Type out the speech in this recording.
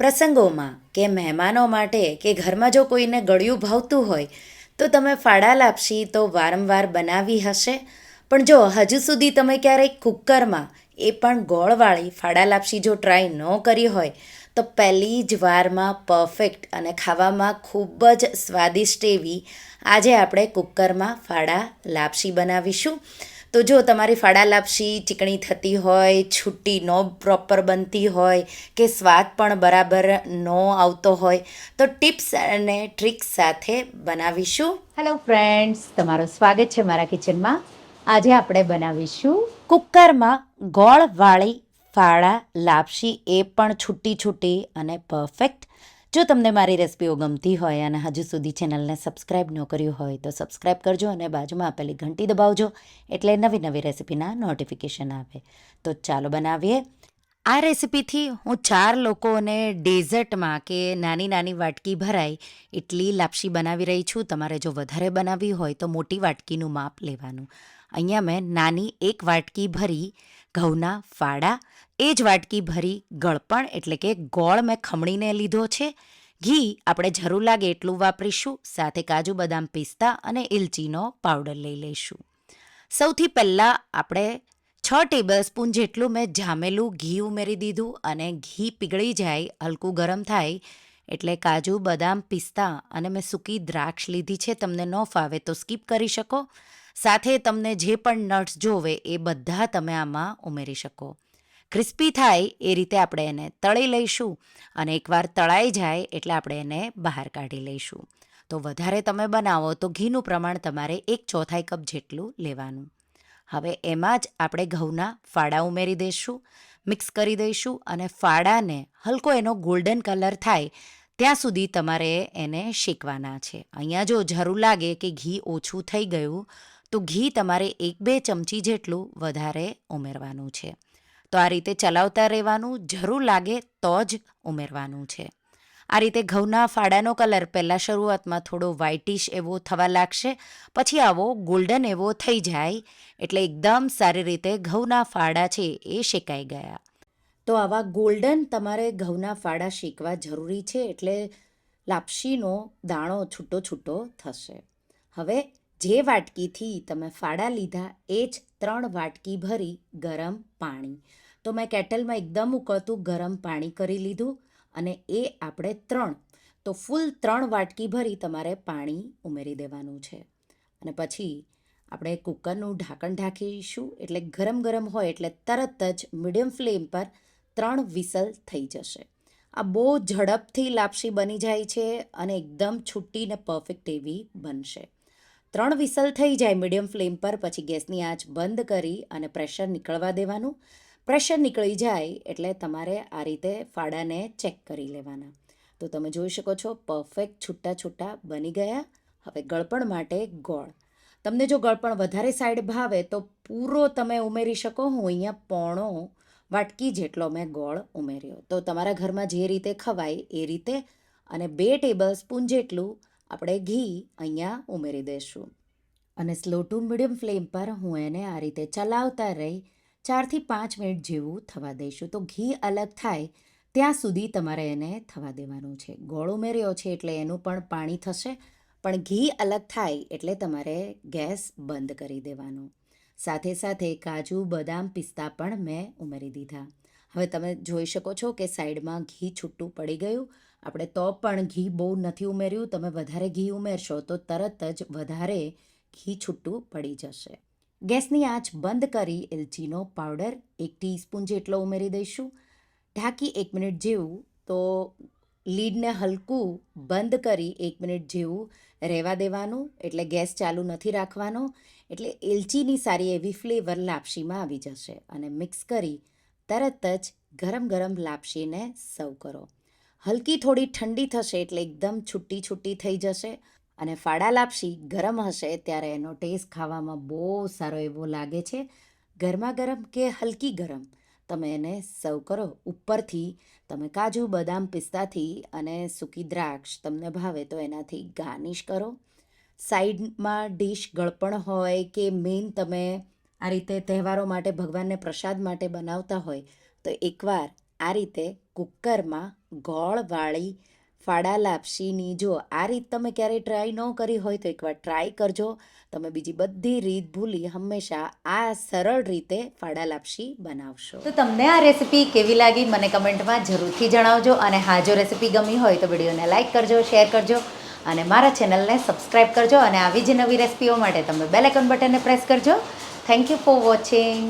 પ્રસંગોમાં કે મહેમાનો માટે કે ઘરમાં જો કોઈને ગળ્યું ભાવતું હોય, તો તમે ફાડા લાપસી તો વારંવાર બનાવી હશે. પણ જો હજુ સુધી તમે ક્યારેય કુકરમાં એ પણ ગોળવાળી ફાડા લાપસી જો ટ્રાય ન કરી હોય, તો પહેલી જ વારમાં પરફેક્ટ અને ખાવામાં ખૂબ જ સ્વાદિષ્ટ એવી આજે આપણે કુકરમાં ફાડા લાપસી બનાવીશું. તો જો તમારી ફાળા લાપસી ચીકણી થતી હોય, છૂટી ન પ્રોપર બનતી હોય, કે સ્વાદ પણ બરાબર ન આવતો હોય, તો ટિપ્સ અને ટ્રિક્સ સાથે બનાવીશું. હેલો ફ્રેન્ડ્સ તમારું સ્વાગત છે મારા કિચનમાં. આજે આપણે બનાવીશું કુકરમાં ગોળવાળી ફાળા લાપસી એ પણ છૂટી છૂટી અને પરફેક્ટ જો તમને મારી રેસિપીઓ ગમતી હોય અને હજુ સુધી ચેનલને સબસ્ક્રાઈબ ન કર્યું હોય તો સબસ્ક્રાઈબ કરજો અને બાજુમાં આપેલી ઘંટી દબાવજો એટલે નવી નવી રેસિપીના નોટિફિકેશન આવે. તો ચાલો બનાવીએ. આ રેસિપીથી હું ચાર લોકોને ડેઝર્ટમાં કે નાની નાની વાટકી ભરાય એટલી લાપસી બનાવી રહી છું. તમારે જો વધારે બનાવવી હોય તો મોટી વાટકીનું માપ લેવાનું. અહીંયા મેં નાની એક વાટકી ભરી ઘઉંના ફાડા એ જ વાટકી ભરી ગળપણ એટલે કે ગોળ મેં ખમણીને લીધો છે. ઘી આપણે જરૂર લાગે એટલું વાપરીશું, સાથે કાજુ બદામ પિસ્તા અને ઇલચીનો પાવડર લઈ લઈશું. સૌથી પહેલાં આપણે છ ટેબલ સ્પૂન જેટલું મેં જામેલું ઘી ઉમેરી દીધું અને ઘી પીગળી જાય, હલકું ગરમ થાય, એટલે કાજુ, બદામ, પિસ્તા અને મેં સૂકી દ્રાક્ષ લીધી છે, તમને ન ફાવે તો સ્કીપ કરી શકો. સાથે તમને જે પણ નટ્સ જોવે એ બધા તમે આમાં ઉમેરી શકો. ક્રિસ્પી થાય એ રીતે આપણે એને તળી લઈશું અને એકવાર તળાઈ જાય એટલે આપણે એને બહાર કાઢી લઈશું. તો વધારે તમે બનાવો તો ઘીનું પ્રમાણ તમારે એક ચોથાઈ કપ જેટલું લેવાનું. હવે એમાં જ આપણે ઘઉંના ફાડા ઉમેરી દઈશું, મિક્સ કરી દઈશું અને ફાડાને હલકો એનો ગોલ્ડન કલર થાય ત્યાં સુધી તમારે એને શેકવાના છે. અહીંયા જો જરૂર લાગે કે ઘી ઓછું થઈ ગયું તો ઘી તમારે એક બે ચમચી જેટલું વધારે ઉમેરવાનું છે. તો આ રીતે ચલાવતા રહેવાનું જરૂર લાગે તો જ ઉમેરવાનું છે. આ રીતે ઘઉંના ફાડાનો કલર પહેલાં શરૂઆતમાં થોડો વ્હાઇટિશ એવો થવા લાગશે, પછી આવો ગોલ્ડન એવો થઈ જાય, એટલે એકદમ સારી રીતે ઘઉંના ફાડા છે એ શેકાઈ ગયા. તો આવા ગોલ્ડન તમારે ઘઉંના ફાડા શેકવા જરૂરી છે એટલે લાપસીનો દાણો છૂટો છૂટો થશે. હવે જે વાટકીથી તમે ફાડા લીધા, એ જ ત્રણ વાટકી ભરી ગરમ પાણી. તો મેં કેટલમાં એકદમ ઉકળતું ગરમ પાણી કરી લીધું અને એ આપણે ત્રણ. તો ફૂલ ત્રણ વાટકી ભરી તમારે પાણી ઉમેરી દેવાનું છે. અને પછી આપણે કુકરનું ઢાંકણ ઢાંકીશું, એટલે ગરમ ગરમ હોય એટલે તરત જ મીડિયમ ફ્લેમ પર ત્રણ વિસલ થઈ જશે. આ બહુ ઝડપથી લાપસી બની જાય છે અને એકદમ છૂટીને પરફેક્ટ એવી બનશે. ત્રણ વિસલ થઈ જાય મીડિયમ ફ્લેમ પર, પછી ગેસની આંચ બંધ કરી અને પ્રેશર નીકળવા દેવાનું. પ્રેશર નીકળી જાય એટલે તમારે આ રીતે ફાડાને ચેક કરી લેવાના. તો તમે જોઈ શકો છો, પરફેક્ટ છૂટા છૂટા બની ગયા. હવે ગળપણ માટે ગોળ. તમને જો ગળપણ વધારે સાઈડ ભાવે તો પૂરો તમે ઉમેરી શકો. હું અહીંયા પોણો વાટકી જેટલો મેં ગોળ ઉમેર્યો. તો તમારા ઘરમાં જે રીતે ખવાય એ રીતે અને બે ટેબલ સ્પૂન જેટલું આપણે ઘી અહીંયા ઉમેરી દઈશું. અને સ્લો ટુ મીડિયમ ફ્લેમ પર હું એને આ રીતે ચલાવતા રહી ચારથી પાંચ મિનિટ જેવું થવા દઈશું. તો ઘી અલગ થાય ત્યાં સુધી તમારે એને થવા દેવાનું છે. ગોળ ઉમેર્યો છે એટલે એનું પણ પાણી થશે, પણ ઘી અલગ થાય એટલે તમારે ગેસ બંધ કરી દેવાનું. સાથે સાથે કાજુ, બદામ, પિસ્તા પણ મેં ઉમેરી દીધા. હવે તમે જોઈ શકો છો કે સાઈડમાં ઘી છૂટું પડી ગયું. આપણે તો પણ ઘી બહુ નથી ઉમેર્યું, તમે વધારે ઘી ઉમેરશો તો તરત જ વધારે ઘી છૂટું પડી જશે. ગેસની આંચ બંધ કરી એલચીનો પાવડર એક ટીસ્પૂન જેટલો ઉમેરી દઈશું. ઢાંકી એક મિનિટ જેવું તો લીડને હલકું બંધ કરી એક મિનિટ જેવું રહેવા દેવાનું, એટલે ગેસ ચાલુ નથી રાખવાનો, એટલે એલચીની સારી એવી ફ્લેવર લાપસીમાં આવી જશે. અને મિક્સ કરી તરત જ ગરમ ગરમ લાપસીને સર્વ કરો. હલકી થોડી ઠંડી થશે એટલે એકદમ છૂટી છૂટી થઈ જશે અને ફાડા લાપસી ગરમ હશે ત્યારે એનો ટેસ્ટ ખાવામાં બહુ સારો એવો લાગે છે. ગરમા ગરમ કે હલકી ગરમ? તમે એને સર્વ કરો ઉપરથી. તમે કાજુ, બદામ પિસ્તાથી અને સૂકી દ્રાક્ષ તમને ભાવે તો એનાથી ગાર્નિશ કરો. સાઈડમાં ડીશ ગળપણ હોય કે મેઇન તમે આ રીતે તહેવારો માટે ભગવાનને પ્રસાદ માટે બનાવતા હોય તો એકવાર આ રીતે કુકરમાં ગોળવાળી ફાડા લાપસીની જો આ રીત તમે ક્યારેય ટ્રાય ન કરી હોય તો એકવાર ટ્રાય કરજો. તમે બીજી બધી રીત ભૂલી હંમેશા આ સરળ રીતે ફાડા લાપસી બનાવશો. તો તમને આ રેસીપી કેવી લાગી મને કમેન્ટમાં જરૂરથી જણાવજો અને હા, જો રેસીપી ગમી હોય તો વિડીયોને લાઇક કરજો, શેર કરજો અને મારા ચેનલને સબસ્ક્રાઈબ કરજો અને આવી જ નવી રેસીપીઓ માટે તમે બેલેકન બટનને પ્રેસ કરજો. Thank you for watching